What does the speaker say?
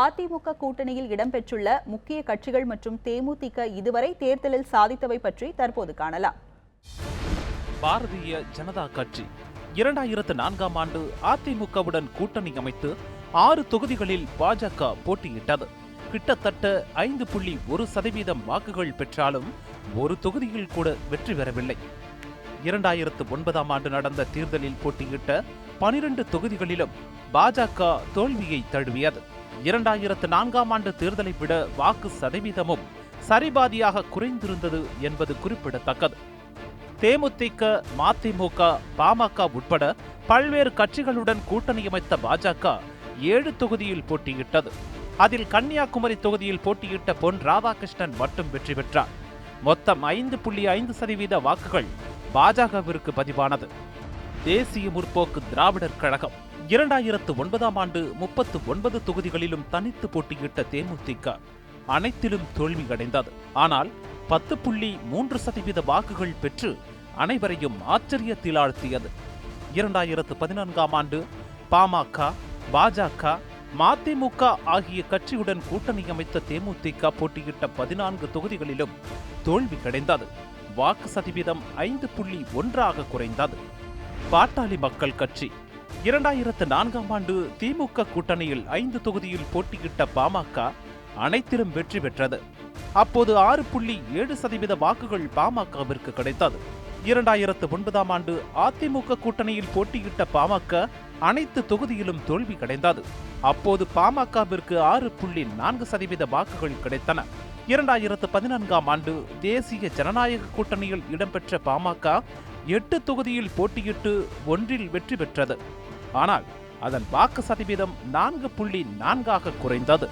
அதிமுக கூட்டணியில் இடம்பெற்றுள்ள முக்கிய கட்சிகள் மற்றும் தேமுதிக இதுவரை தேர்தலில் சாதித்தவை பற்றி தற்போது காணலாம். பாரதிய ஜனதா கட்சி. இரண்டாயிரத்து நான்காம் ஆண்டு அதிமுகவுடன் கூட்டணி அமைத்து ஆறு தொகுதிகளில் பாஜக போட்டியிட்டது. கிட்டத்தட்ட ஐந்து புள்ளி ஒரு சதவீதம் வாக்குகள் பெற்றாலும் ஒரு தொகுதியில் கூட வெற்றி பெறவில்லை. இரண்டாயிரத்து ஒன்பதாம் ஆண்டு நடந்த தேர்தலில் போட்டியிட்ட பனிரெண்டு தொகுதிகளிலும் பாஜக தோல்வியை தழுவியது. இரண்டாயிரத்து நான்காம் ஆண்டு தேர்தலை விட வாக்கு சதவீதமும் சரிபாதியாக குறைந்திருந்தது என்பது குறிப்பிடத்தக்கது. தேமுதிக மதிமுக பாமக உட்பட பல்வேறு கட்சிகளுடன் கூட்டணி அமைத்த பாஜக ஏழு தொகுதியில் போட்டியிட்டது. அதில் கன்னியாகுமரி தொகுதியில் போட்டியிட்ட பொன் ராதாகிருஷ்ணன் மட்டும் வெற்றி பெற்றார். மொத்தம் ஐந்து புள்ளி ஐந்து சதவீத வாக்குகள் பாஜகவிற்கு பதிவானது. தேசிய முற்போக்கு திராவிடர் கழகம். இரண்டாயிரத்து ஒன்பதாம் ஆண்டு முப்பத்து ஒன்பது தொகுதிகளிலும் தனித்து போட்டியிட்ட தேமுதிக அனைத்திலும் தோல்வியடைந்தது. ஆனால் பத்து புள்ளி மூன்று சதவீத வாக்குகள் பெற்று அனைவரையும் ஆச்சரியத்தில் ஆழ்த்தியது இரண்டாயிரத்து பதினான்காம் ஆண்டு பாமக பாஜக மதிமுக ஆகிய கட்சியுடன் கூட்டணி அமைத்த தேமுதிக போட்டியிட்ட பதினான்கு தொகுதிகளிலும் தோல்வி கிடைந்தது வாக்கு சதவீதம் ஐந்து புள்ளி ஒன்றாக குறைந்தது. பாட்டாளி மக்கள் கட்சி இரண்டாயிரத்து நான்காம் ஆண்டு திமுக கூட்டணியில் ஐந்து தொகுதியில் போட்டியிட்ட பாமக அனைத்திலும் வெற்றி பெற்றது. அப்போது ஆறு புள்ளி ஏழு சதவீத வாக்குகள் பாமகவிற்கு கிடைத்தது. இரண்டாயிரத்து ஒன்பதாம் ஆண்டு அதிமுக கூட்டணியில் போட்டியிட்ட பாமக அனைத்து தொகுதியிலும் தோல்வி கிடைந்தது அப்போது பாமகவிற்கு ஆறு புள்ளி நான்கு சதவீத வாக்குகள் கிடைத்தன. இரண்டாயிரத்து பதினான்காம் ஆண்டு தேசிய ஜனநாயக கூட்டணியில் இடம்பெற்ற பாமக எட்டு தொகுதியில் போட்டியிட்டு ஒன்றில் வெற்றி பெற்றது. ஆனால் அதன் வாக்கு சதவீதம் நான்கு புள்ளி நான்காக குறைந்தது.